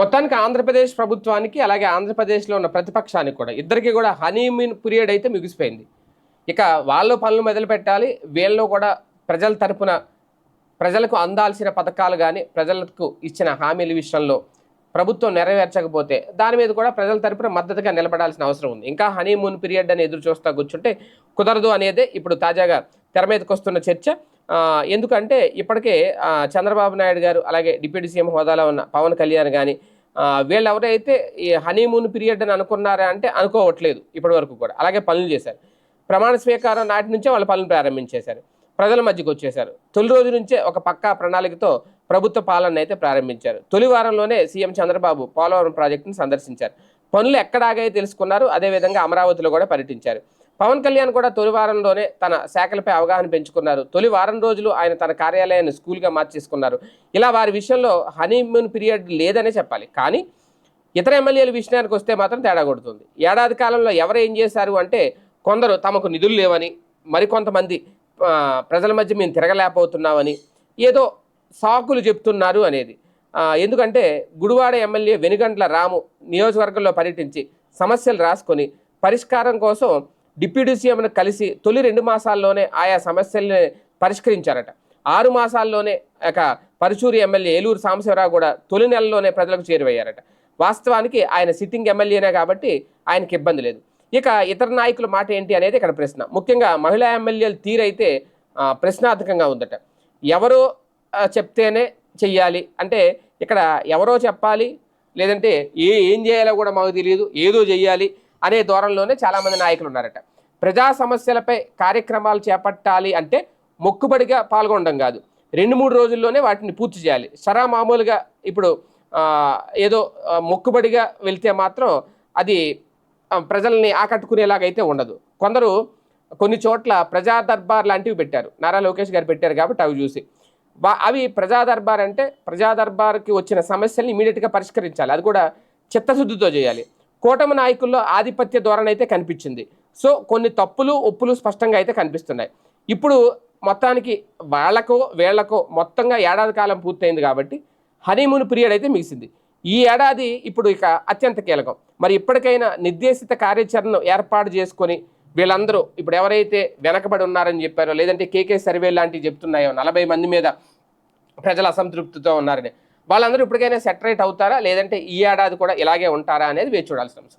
మొత్తానికి ఆంధ్రప్రదేశ్ ప్రభుత్వానికి అలాగే ఆంధ్రప్రదేశ్లో ఉన్న ప్రతిపక్షానికి కూడా ఇద్దరికి కూడా హనీమూన్ పీరియడ్ అయితే ముగిసిపోయింది. ఇక వాళ్ళు పనులు మొదలు పెట్టాలి వీళ్ళు కూడా ప్రజల తరపున ప్రజలకు అందాల్సిన పథకాలు కానీ ప్రజలకు ఇచ్చిన హామీల విషయంలో ప్రభుత్వం నెరవేర్చకపోతే దాని మీద కూడా ప్రజల తరపున మద్దతుగా నిలబడాల్సిన అవసరం ఉంది. ఇంకా హనీమూన్ పీరియడ్ అని ఎదురు చూస్తా కూర్చుంటే కుదరదు అనేదే ఇప్పుడు తాజాగా తెర మీదకి వస్తున్న చర్చ. ఎందుకంటే ఇప్పటికే చంద్రబాబు నాయుడు గారు అలాగే డిప్యూటీ సీఎం హోదాలో ఉన్న పవన్ కళ్యాణ్ కానీ వీళ్ళు ఎవరైతే ఈ హనీమూన్ పీరియడ్ అని అనుకున్నారా అంటే అనుకోవట్లేదు ఇప్పటి వరకు కూడా. అలాగే పనులు చేశారు. ప్రమాణ స్వీకారం నాటి నుంచే వాళ్ళు పనులు ప్రారంభించేశారు. ప్రజల మధ్యకు వచ్చేశారు. తొలి రోజు నుంచే ఒక పక్కా ప్రణాళికతో ప్రభుత్వ పాలన అయితే ప్రారంభించారు. తొలి వారంలోనే సీఎం చంద్రబాబు పోలవరం ప్రాజెక్టును సందర్శించారు. పనులు ఎక్కడ తెలుసుకున్నారు. అదేవిధంగా అమరావతిలో కూడా పర్యటించారు. పవన్ కళ్యాణ్ కూడా తొలి వారంలోనే తన శాఖలపై అవగాహన పెంచుకున్నారు. తొలి వారం రోజులు ఆయన తన కార్యాలయాన్ని స్కూల్గా మార్చేసుకున్నారు. ఇలా వారి విషయంలో హనీమూన్ పీరియడ్ లేదనే చెప్పాలి. కానీ ఇతర ఎమ్మెల్యేల విషయానికి వస్తే మాత్రం తేడా కొడుతుంది. ఏడాది కాలంలో ఎవరు ఏం చేశారు అంటే కొందరు తమకు నిధులు లేవని మరికొంతమంది ప్రజల మధ్య మేము తిరగలేకపోతున్నామని ఏదో సాకులు చెప్తున్నారు అనేది. ఎందుకంటే గుడివాడ ఎమ్మెల్యే వెనుగంట్ల రాము నియోజకవర్గంలో పర్యటించి సమస్యలు రాసుకొని పరిష్కారం కోసం డిప్యూటీ సీఎంను కలిసి తొలి రెండు మాసాల్లోనే ఆయా సమస్యల్ని పరిష్కరించారట. ఆరు మాసాల్లోనే ఒక పరుచూరి ఎమ్మెల్యే ఏలూరు సాంబశివరావు కూడా తొలి నెలలోనే ప్రజలకు చేరువయ్యారట. వాస్తవానికి ఆయన సిట్టింగ్ ఎమ్మెల్యేనే కాబట్టి ఆయనకి ఇబ్బంది లేదు. ఇక ఇతర నాయకుల మాట ఏంటి అనేది ఇక్కడ ప్రశ్న. ముఖ్యంగా మహిళా ఎమ్మెల్యేల తీరైతే ప్రశ్నార్థకంగా ఉందట. ఎవరో చెప్తేనే చెయ్యాలి. అంటే ఇక్కడ ఎవరో చెప్పాలి లేదంటే ఏ ఏం చేయాలో కూడా మాకు తెలియదు ఏదో చెయ్యాలి అనే ధోరణిలోనే చాలామంది నాయకులు ఉన్నారట. ప్రజా సమస్యలపై కార్యక్రమాలు చేపట్టాలి అంటే మొక్కుబడిగా పాల్గొనడం కాదు. రెండు మూడు రోజుల్లోనే వాటిని పూర్తి చేయాలి. సరా మామూలుగా ఇప్పుడు ఏదో మొక్కుబడిగా వెళ్తే మాత్రం అది ప్రజల్ని ఆకట్టుకునేలాగైతే ఉండదు. కొందరు కొన్ని చోట్ల ప్రజా దర్బార్ లాంటివి పెట్టారు. నారా లోకేష్ గారు పెట్టారు కాబట్టి అవి చూసి. అవి ప్రజా దర్బార్ అంటే ప్రజా దర్బార్కి వచ్చిన సమస్యల్ని ఇమీడియట్గా పరిష్కరించాలి. అది కూడా చిత్తశుద్ధితో చేయాలి. కూటమి నాయకుల్లో ఆధిపత్య ధోరణి అయితే కనిపించింది. సో కొన్ని తప్పులు ఒప్పులు స్పష్టంగా అయితే కనిపిస్తున్నాయి. ఇప్పుడు మొత్తానికి వాళ్ళకో వీళ్ళకో మొత్తంగా ఏడాది కాలం పూర్తయింది కాబట్టి హనీమూన్ పీరియడ్ అయితే మిగిసింది. ఈ ఏడాది ఇప్పుడు ఇక అత్యంత కీలకం. మరి ఇప్పటికైనా నిర్దేశిత కార్యాచరణను ఏర్పాటు చేసుకొని వీళ్ళందరూ ఇప్పుడు ఎవరైతే వెనకబడి ఉన్నారని చెప్పారో లేదంటే కేకే సర్వే లాంటివి చెప్తున్నాయో నలభై మంది మీద ప్రజల అసంతృప్తితో ఉన్నారని వాళ్ళందరూ ఇప్పటికైనా సెటరేట్ అవుతారా? లేదంటే ఈ ఏడాది కూడా ఇలాగే ఉంటారా అనేది వేచి చూడాల్సిన అంశం.